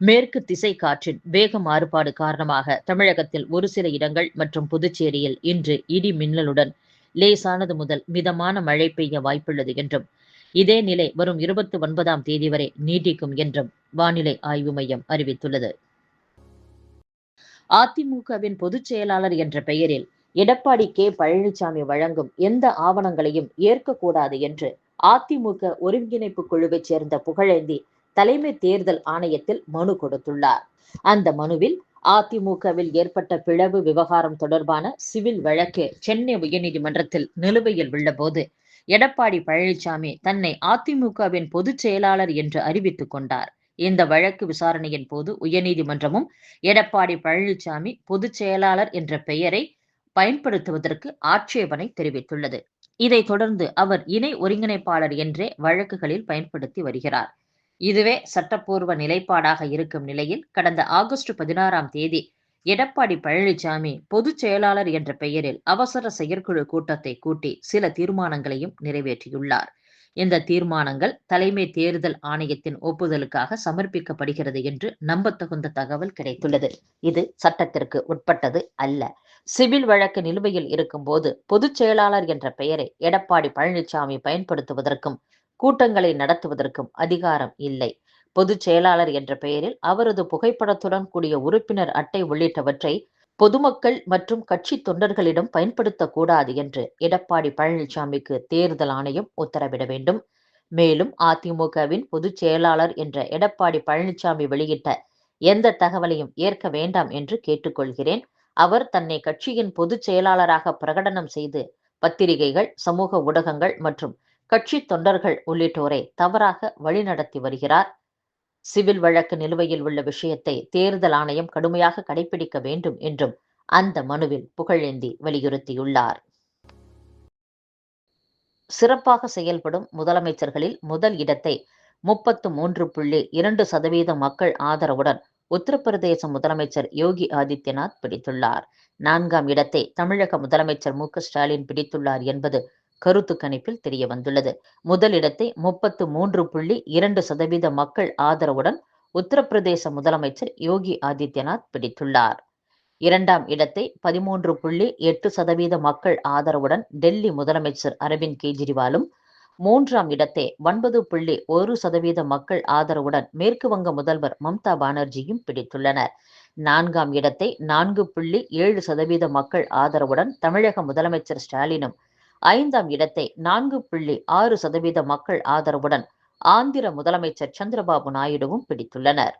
மேற்கு திசை காற்றின் வேக மாறுபாடு காரணமாக தமிழகத்தில் ஒரு சில இடங்கள் மற்றும் புதுச்சேரியில் இன்று இடி மின்னலுடன் லேசானது முதல் மிதமான மழை பெய்ய வாய்ப்புள்ளது என்றும் இதே நிலை வரும் இருபத்தி ஒன்பதாம் தேதி வரை நீடிக்கும் என்றும் வானிலை ஆய்வு மையம் அறிவித்துள்ளது. அதிமுகவின் பொதுச் செயலாளர் என்ற பெயரில் எடப்பாடி கே. பழனிசாமி வழங்கும் எந்த ஆவணங்களையும் ஏற்கக்கூடாது என்று அதிமுக ஒருங்கிணைப்பு குழுவைச் சேர்ந்த புகழேந்தி தலைமை தேர்தல் ஆணையத்தில் மனு கொடுத்துள்ளார். அந்த மனுவில் அதிமுகவில் ஏற்பட்ட பிளவு விவகாரம் தொடர்பான சிவில் வழக்கு சென்னை உயர்நீதிமன்றத்தில் நிலுவையில் உள்ளபோது எடப்பாடி பழனிசாமி தன்னை அதிமுகவின் பொதுச் செயலாளர் என்று அறிவித்துக் கொண்டார். இந்த வழக்கு விசாரணையின் போது உயர்நீதிமன்றமும் எடப்பாடி பழனிசாமி பொதுச் செயலாளர் என்ற பெயரை பயன்படுத்துவதற்கு ஆட்சேபனை தெரிவித்துள்ளது. இதைத் தொடர்ந்து அவர் இணை ஒருங்கிணைப்பாளர் என்றே வழக்குகளில் பயன்படுத்தி வருகிறார். இதுவே சட்டப்பூர்வ நிலைப்பாடாக இருக்கும் நிலையில் கடந்த ஆகஸ்ட் பதினாறாம் தேதி எடப்பாடி பழனிசாமி பொதுச் செயலாளர் என்ற பெயரில் அவசர செயற்குழு கூட்டத்தை கூட்டி சில தீர்மானங்களையும் நிறைவேற்றியுள்ளார். இந்த தீர்மானங்கள் தலைமை தேர்தல் ஆணையத்தின் ஒப்புதலுக்காக சமர்ப்பிக்கப்படுகிறது என்று நம்பத்தகுந்த தகவல் கிடைத்துள்ளது. இது சட்டத்திற்கு உட்பட்டது அல்ல. சிவில் வழக்கு நிலுவையில் இருக்கும்போது பொதுச் செயலாளர் என்ற பெயரை எடப்பாடி பழனிசாமி பயன்படுத்துவதற்கும் கூட்டங்களை நடத்துவதற்கும் அதிகாரம் இல்லை. பொதுச் செயலாளர் என்ற பெயரில் அவரது புகைப்படத்துடன் கூடிய உறுப்பினர் அட்டை உள்ளிட்டவற்றை பொதுமக்கள் மற்றும் கட்சி தொண்டர்களிடம் பயன்படுத்தக்கூடாது என்று எடப்பாடி பழனிசாமிக்கு தேர்தல் ஆணையம் உத்தரவிட வேண்டும். மேலும் அதிமுகவின் பொதுச் செயலாளர் என்ற எடப்பாடி பழனிசாமி வெளியிட்ட எந்த தகவலையும் ஏற்க வேண்டாம் என்று கேட்டுக்கொள்கிறேன். அவர் தன்னை கட்சியின் பொதுச் செயலாளராக பிரகடனம் செய்து பத்திரிகைகள் சமூக ஊடகங்கள் மற்றும் கட்சி தொண்டர்கள் உள்ளிட்டோரை தவறாக வழிநடத்தி வருகிறார். சிவில் வழக்கு நிலுவையில் உள்ள விஷயத்தை தேர்தல் ஆணையம் கடுமையாக கடைபிடிக்க வேண்டும் என்றும் அந்த மனுவில் புகழேந்தி வலியுறுத்தியுள்ளார். சிறப்பாக செயல்படும் முதலமைச்சர்களில் முதல் இடத்தை முப்பத்து மூன்று புள்ளி இரண்டு சதவீத மக்கள் ஆதரவுடன் உத்தரப்பிரதேச முதலமைச்சர் யோகி ஆதித்யநாத் பிடித்துள்ளார். நான்காம் இடத்தை தமிழக முதலமைச்சர் மு ஸ்டாலின் பிடித்துள்ளார் என்பது கருத்து கணிப்பில் தெரிய வந்துள்ளது. முதலிடத்தை முப்பத்து மூன்று புள்ளி இரண்டு சதவீத மக்கள் ஆதரவுடன் உத்தரப்பிரதேச முதலமைச்சர் யோகி ஆதித்யநாத் பிடித்துள்ளார். இரண்டாம் இடத்தை பதிமூன்று புள்ளி எட்டு சதவீத மக்கள் ஆதரவுடன் டெல்லி முதலமைச்சர் அரவிந்த் கெஜ்ரிவாலும் மூன்றாம் இடத்தை ஒன்பது புள்ளி ஒரு சதவீத மக்கள் ஆதரவுடன் மேற்கு வங்க முதல்வர் மம்தா பானர்ஜியும் பிடித்துள்ளனர். நான்காம் இடத்தை நான்கு புள்ளி ஏழு சதவீத மக்கள் ஆதரவுடன் தமிழக முதலமைச்சர் ஸ்டாலினும் ஐந்தாம் இடத்தை நான்கு புள்ளி ஆறு சதவீத மக்கள் ஆதரவுடன் ஆந்திர முதலமைச்சர் சந்திரபாபு நாயுடுவும் பிடித்துள்ளனர்.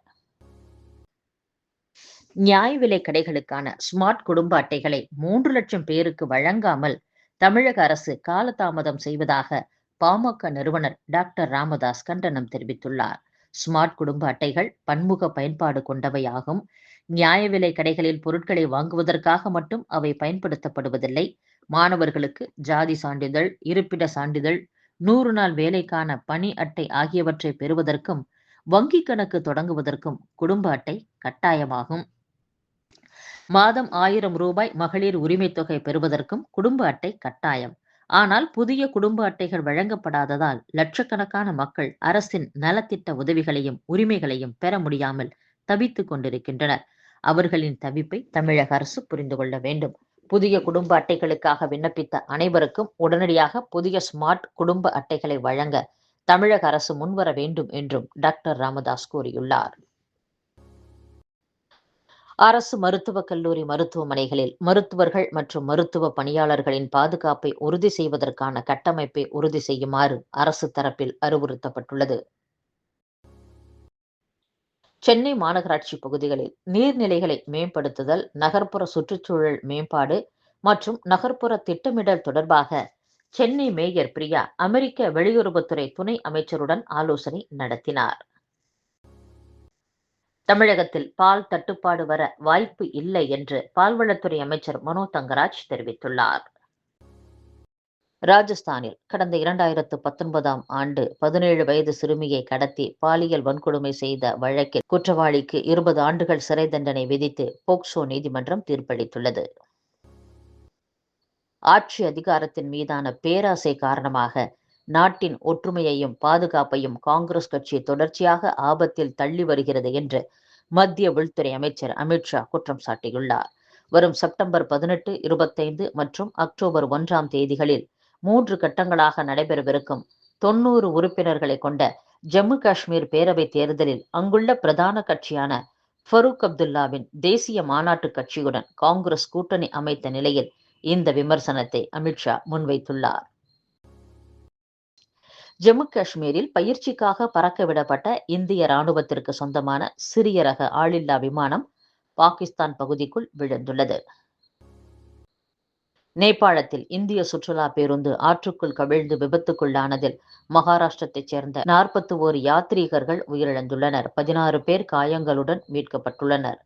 நியாய விலை கடைகளுக்கான ஸ்மார்ட் குடும்ப அட்டைகளை மூன்று லட்சம் பேருக்கு வழங்காமல் தமிழக அரசு காலதாமதம் செய்வதாக பாமக நிறுவனர் டாக்டர் ராமதாஸ் கண்டனம் தெரிவித்துள்ளார். ஸ்மார்ட் குடும்ப அட்டைகள் பன்முக பயன்பாடு கொண்டவையாகும். நியாய விலை கடைகளில் பொருட்களை வாங்குவதற்காக மட்டும் அவை பயன்படுத்தப்படுவதில்லை. மாணவர்களுக்கு ஜாதி சான்றிதழ் இருப்பிட சான்றிதழ் நூறு நாள் வேலைக்கான பணி அட்டை ஆகியவற்றை பெறுவதற்கும் வங்கி கணக்கு தொடங்குவதற்கும் குடும்ப அட்டை கட்டாயமாகும். மாதம் ஆயிரம் ரூபாய் மகளிர் உரிமை தொகை பெறுவதற்கும் குடும்ப அட்டை கட்டாயம். ஆனால் புதிய குடும்ப அட்டைகள் வழங்கப்படாததால் லட்சக்கணக்கான மக்கள் அரசின் நலத்திட்ட உதவிகளையும் உரிமைகளையும் பெற முடியாமல் தவித்துக் கொண்டிருக்கின்றனர். அவர்களின் தவிப்பை தமிழக அரசு புரிந்து கொள்ள வேண்டும். புதிய குடும்ப அட்டைகளுக்காக விண்ணப்பித்த அனைவருக்கும் உடனடியாக புதிய ஸ்மார்ட் குடும்ப அட்டைகளை வழங்க தமிழக அரசு முன்வர வேண்டும் என்றும் டாக்டர் ராமதாஸ் கூறியுள்ளார். அரசு மருத்துவக் கல்லூரி மருத்துவமனைகளில் மருத்துவர்கள் மற்றும் மருத்துவ பணியாளர்களின் பாதுகாப்பை உறுதி செய்வதற்கான கட்டமைப்பை உறுதி செய்யுமாறு அரசு தரப்பில் அறிவுறுத்தப்பட்டுள்ளது. சென்னை மாநகராட்சி பகுதிகளில் நீர்நிலைகளை மேம்படுத்துதல் நகர்ப்புற சுற்றுச்சூழல் மேம்பாடு மற்றும் நகர்ப்புற திட்டமிடல் தொடர்பாக சென்னை மேயர் பிரியா அமெரிக்க வெளியுறவுத்துறை துணை அமைச்சருடன் ஆலோசனை நடத்தினார். தமிழகத்தில் பால் தட்டுப்பாடு வர வாய்ப்பு இல்லை என்று பால்வளத்துறை அமைச்சர் மனோ தங்கராஜ் தெரிவித்துள்ளார். ராஜஸ்தானில் கடந்த இரண்டாயிரத்து பத்தொன்பதாம் ஆண்டு பதினேழு வயது சிறுமியை கடத்தி பாலியல் வன்கொடுமை செய்த வழக்கில் குற்றவாளிக்கு இருபது ஆண்டுகள் சிறை தண்டனை விதித்து போக்சோ நீதிமன்றம் தீர்ப்பளித்துள்ளது. ஆட்சி அதிகாரத்தின் மீதான பேராசை காரணமாக நாட்டின் ஒற்றுமையையும் பாதுகாப்பையும் காங்கிரஸ் கட்சி தொடர்ச்சியாக ஆபத்தில் தள்ளி வருகிறது என்று மத்திய உள்துறை அமைச்சர் அமித்ஷா குற்றம் சாட்டியுள்ளார். வரும் செப்டம்பர் பதினெட்டு இருபத்தைந்து மற்றும் அக்டோபர் ஒன்றாம் தேதிகளில் மூன்று கட்டங்களாக நடைபெறவிருக்கும். தொன்னூறு உறுப்பினர்களை கொண்ட ஜம்மு காஷ்மீர் பேரவை தேர்தலில் அங்குள்ள பிரதான கட்சியான ஃபரூக் அப்துல்லாவின் தேசிய மாநாட்டு கட்சியுடன் காங்கிரஸ் கூட்டணி அமைத்த நிலையில் இந்த விமர்சனத்தை அமித்ஷா முன்வைத்துள்ளார். ஜம்மு காஷ்மீரில் பயிற்சிக்காக பறக்க விடப்பட்ட இந்திய ராணுவத்திற்கு சொந்தமான சிறிய ரக ஆளில்லா விமானம் பாகிஸ்தான் பகுதிக்குள் விழுந்துள்ளது. நேபாளத்தில் இந்திய சுற்றுலா பேருந்து ஆற்றுக்குள் கவிழ்ந்து விபத்துக்குள்ளானதில் மகாராஷ்டிரத்தைச் சேர்ந்த நாற்பத்தி ஓரு யாத்ரீகர்கள் உயிரிழந்துள்ளனர். பதினாறு பேர் காயங்களுடன் மீட்கப்பட்டுள்ளனர்.